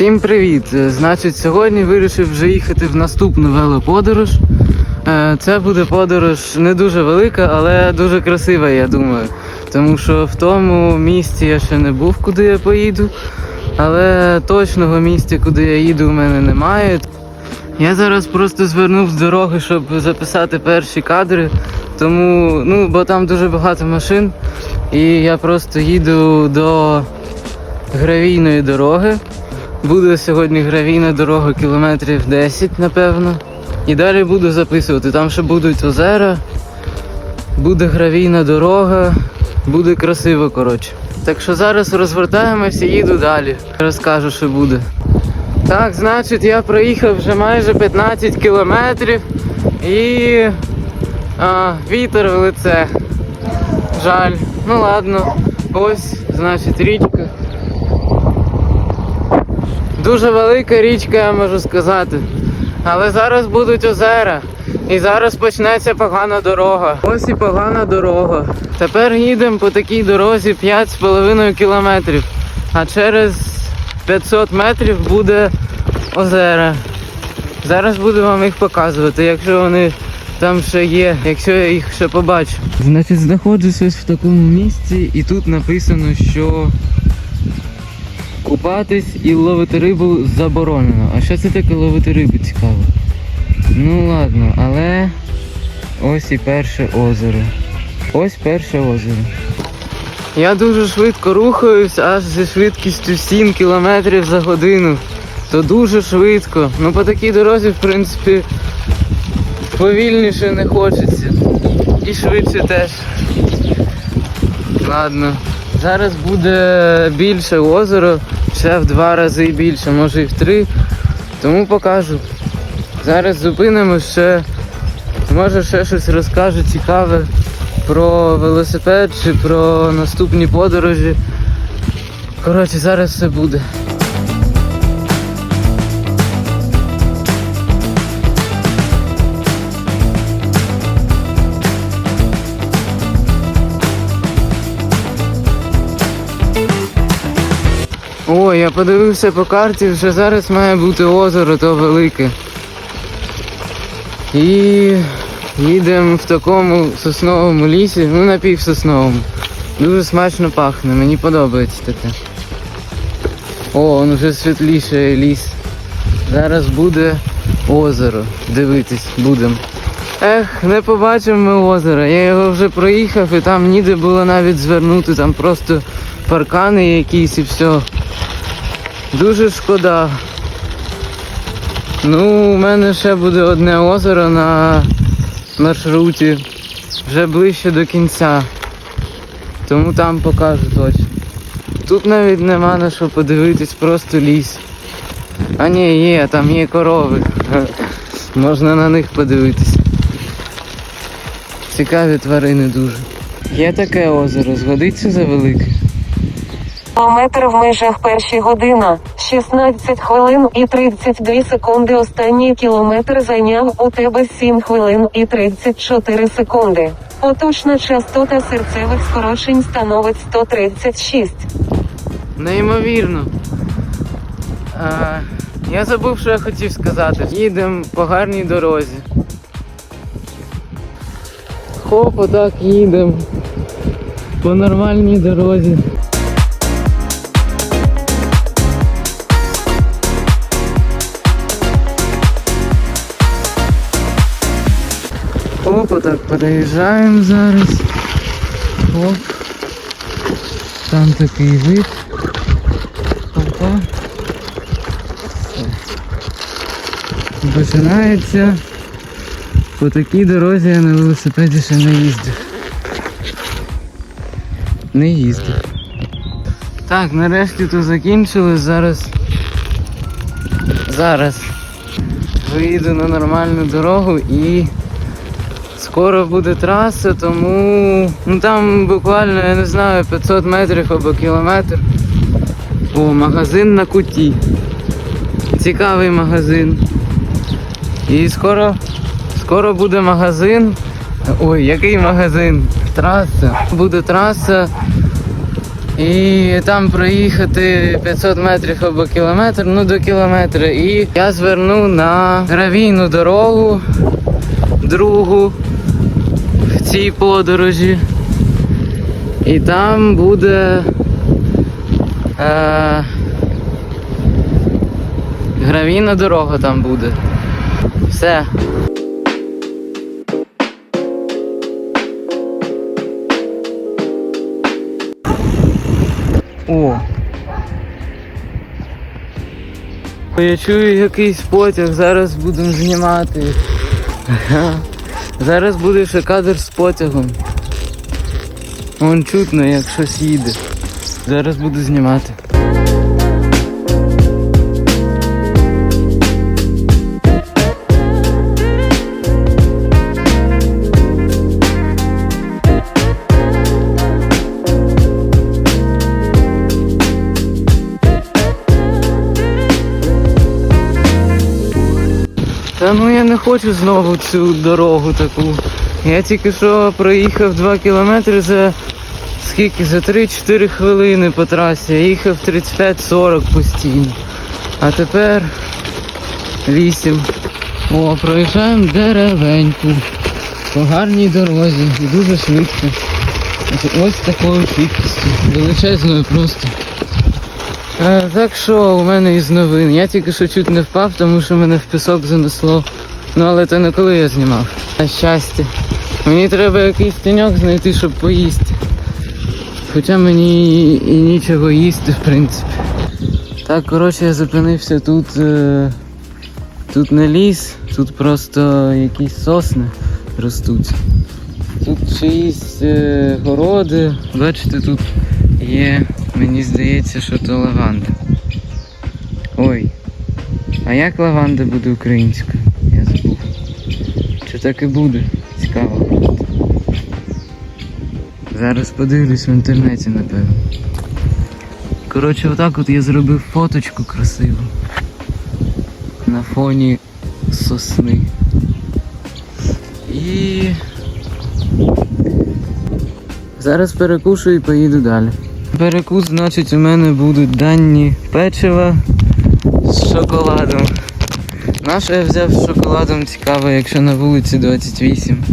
Всім привіт! Е, Значить, сьогодні вирішив вже їхати в наступну велоподорож. Е, Це буде подорож не дуже велика, але дуже красива, я думаю. Тому що в тому місті я ще не був, куди я поїду. Але точного місця, куди я їду, у мене немає. Я зараз просто звернув з дороги, щоб записати перші кадри. Тому, ну, бо там дуже багато машин. І я просто їду до гравійної дороги. Буде сьогодні гравійна дорога кілометрів 10, напевно. І далі буду записувати. Там ще будуть озера, буде гравійна дорога, буде красиво, коротше. Так що зараз розвертаємося і їду далі. Розкажу, що буде. Так, значить, я проїхав вже майже 15 кілометрів і а, вітер в лице. Жаль. Ну ладно. Ось, значить, річка. Дуже велика річка, я можу сказати. Але зараз будуть озера. І зараз почнеться погана дорога. Ось і погана дорога. Тепер їдемо по такій дорозі 5,5 кілометрів. А через 500 метрів буде озера. Зараз буду вам їх показувати, якщо вони там ще є, якщо я їх ще побачу. Значить, знаходжусь ось в такому місці, і тут написано, що купатись і ловити рибу заборонено. А що це таке ловити рибу цікаво? Ну ладно, але ось і перше озеро. Ось перше озеро. Я дуже швидко рухаюсь, аж зі швидкістю 7 км за годину. То дуже швидко. Ну по такій дорозі, в принципі, повільніше не хочеться. І швидше теж. Ладно. Зараз буде більше озеро, ще в два рази більше, може і в три. Тому покажу. Зараз зупинимо ще. Може ще щось розкажу цікаве про велосипед чи про наступні подорожі. Коротше, зараз все буде. О, я подивився по карті, вже зараз має бути озеро то велике. І їдемо в такому сосновому лісі, ну напівсосновому. Дуже смачно пахне, мені подобається таке. О, він вже світліше ліс. Зараз буде озеро. Дивитись будемо. Ех, не побачимо ми озера. Я його вже проїхав і там ніде було навіть звернути, там просто паркани якісь і все. Дуже шкода. Ну, у мене ще буде одне озеро на маршруті. Вже ближче до кінця. Тому там покажу точно. Тут навіть нема на що подивитись, просто ліс. А ні, є, там є корови. Можна на них подивитись. Цікаві тварини дуже. Є таке озеро, згодиться за велике. Кілометр в межах перші година, 16 хвилин і 32 секунди. Останній кілометр зайняв у тебе 7 хвилин і 34 секунди. Поточна частота серцевих скорочень становить 136. Неймовірно. А, я забув, що я хотів сказати. Їдемо по гарній дорозі. Хоп, отак їдемо. По нормальній дорозі. Хоп, отак переїжджаємо зараз. Хоп. Там такий вид. Опа. Починається. По такій дорозі я на велосипеді ще не їздив. Не їздив. Так, нарешті то закінчили. Зараз. Зараз виїду на нормальну дорогу і скоро буде траса, тому ну там буквально, я не знаю, 500 метрів або кілометр. О, магазин на куті. Цікавий магазин. І скоро, скоро буде магазин. Ой, який магазин? Траса. Буде траса. І там проїхати 500 метрів або кілометр, ну до кілометра. І я зверну на гравійну дорогу, другу в цій подорожі. І там буде е, гравійна дорога там буде. Все. О. Я чую якийсь потяг, зараз будемо знімати. Зараз буде ще кадр з потягом. Вон чутно, як щось їде. Зараз буду знімати. Ну я не хочу знову цю дорогу таку. Я тільки що проїхав 2 кілометри за скільки? За 3-4 хвилини по трасі. Я їхав 35-40 постійно. А тепер 8. О, проїжджаємо деревеньку. По гарній дорозі і дуже швидко. Ось такою швидкістю. Величезною просто. Так що у мене із новин. Я тільки що чуть не впав, тому що мене в пісок занесло. Ну але це не коли я знімав. На щастя. Мені треба якийсь тіньок знайти, щоб поїсти. Хоча мені і, і нічого їсти, в принципі. Так, коротше, я зупинився тут. Е, тут не ліс, тут просто якісь сосни ростуть. Тут чиїсь е, городи. Бачите, тут є, мені здається, що то лаванда. Ой. А як лаванда буде українською? Я забув. Чи так і буде? Цікаво. Зараз подивлюсь в інтернеті, напевно. Коротше, отак от я зробив фоточку красиву. На фоні сосни. І Зараз перекушу і поїду далі. Перекус, значить, у мене будуть дані печива з шоколадом. Наше я взяв з шоколадом цікаво, якщо на вулиці 28.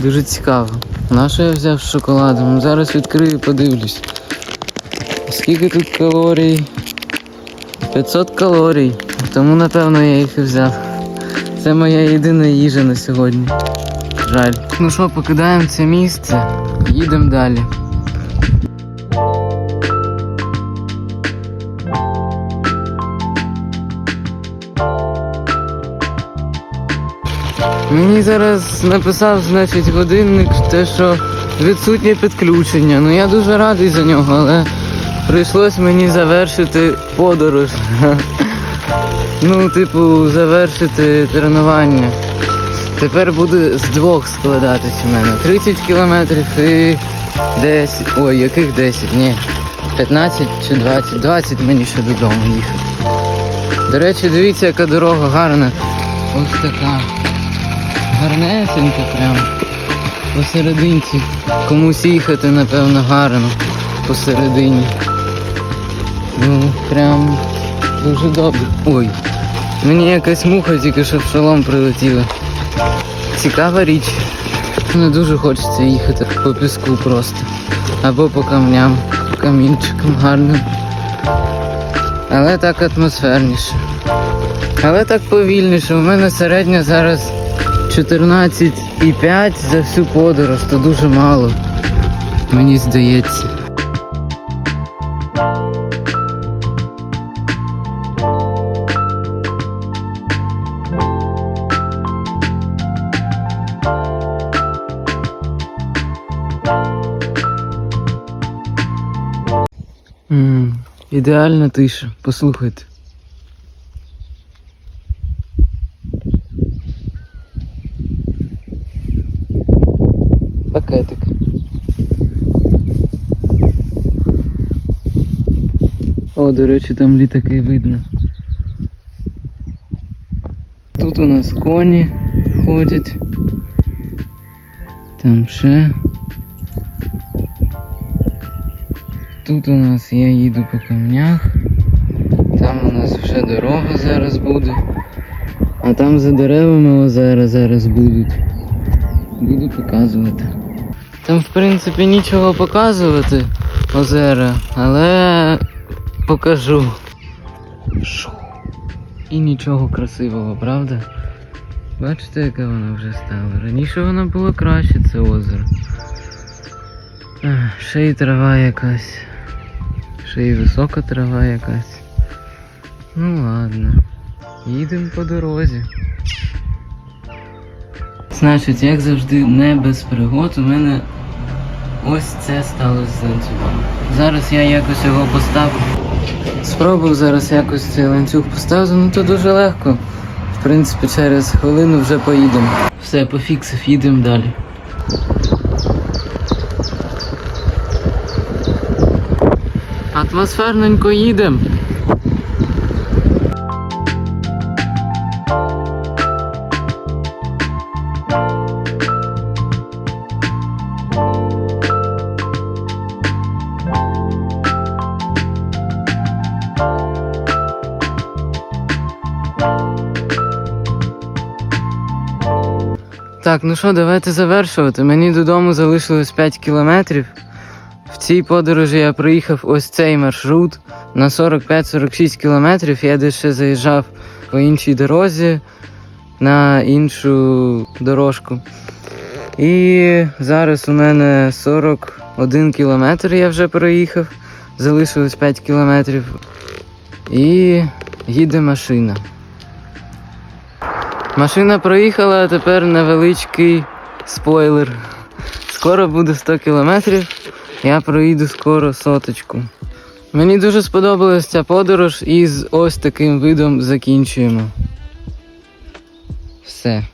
Дуже цікаво. Наше я взяв з шоколадом. Зараз відкрию і подивлюсь. Скільки тут калорій? 500 калорій. Тому напевно я їх і взяв. Це моя єдина їжа на сьогодні. Жаль. Ну що, покидаємо це місце, їдемо далі. Мені зараз написав, значить, годинник, те, що відсутнє підключення. Ну я дуже радий за нього, але прийшлось мені завершити подорож. Ну, типу, завершити тренування. Тепер буде з двох складатись у мене. 30 кілометрів і 10. Ой, яких 10? Ні. 15 чи 20. 20 мені ще додому їхати. До речі, дивіться, яка дорога гарна. Ось така. Гарнесенька прям. Посерединці. Комусь їхати, напевно, гарно. Посередині. Ну, прям дуже добре. Ой. Мені якась муха тільки що в шолом прилетіла. Цікава річ. Не дуже хочеться їхати по піску просто. Або по камням, по камінчикам гарним. Але так атмосферніше. Але так повільніше. У мене середня зараз 14,5 за всю подорож, то дуже мало. Мені здається. М, Ідеальна тиша, послухайте. Пакетик. О, до речі, там літаки видно. Тут у нас коні ходять. Там ще. Тут у нас я їду по камнях. Там у нас вже дорога зараз буде. А там за деревами озера зараз будуть. Буду показувати. Там, в принципі, нічого показувати озера, але покажу. І нічого красивого, правда? Бачите, яке воно вже стало. Раніше воно було краще, це озеро. Ще й трава якась. Ще й висока трава якась. Ну ладно. Їдемо по дорозі. Значить, як завжди, не без пригод, у мене ось це сталося з ланцюгом. Зараз я якось його поставлю. Спробую зараз якось цей ланцюг поставити, ну то дуже легко. В принципі, через хвилину вже поїдемо. Все, пофіксив, їдемо далі. Атмосферненько їдемо. Так, ну що, давайте завершувати. Мені додому залишилось 5 кілометрів. В цій подорожі я проїхав ось цей маршрут на 45-46 кілометрів. Я десь ще заїжджав по іншій дорозі на іншу дорожку. І зараз у мене 41 кілометр я вже проїхав. Залишилось 5 кілометрів. І їде машина. Машина проїхала, а тепер невеличкий спойлер. Скоро буде 100 кілометрів, я проїду скоро соточку. Мені дуже сподобалася ця подорож і з ось таким видом закінчуємо. Все.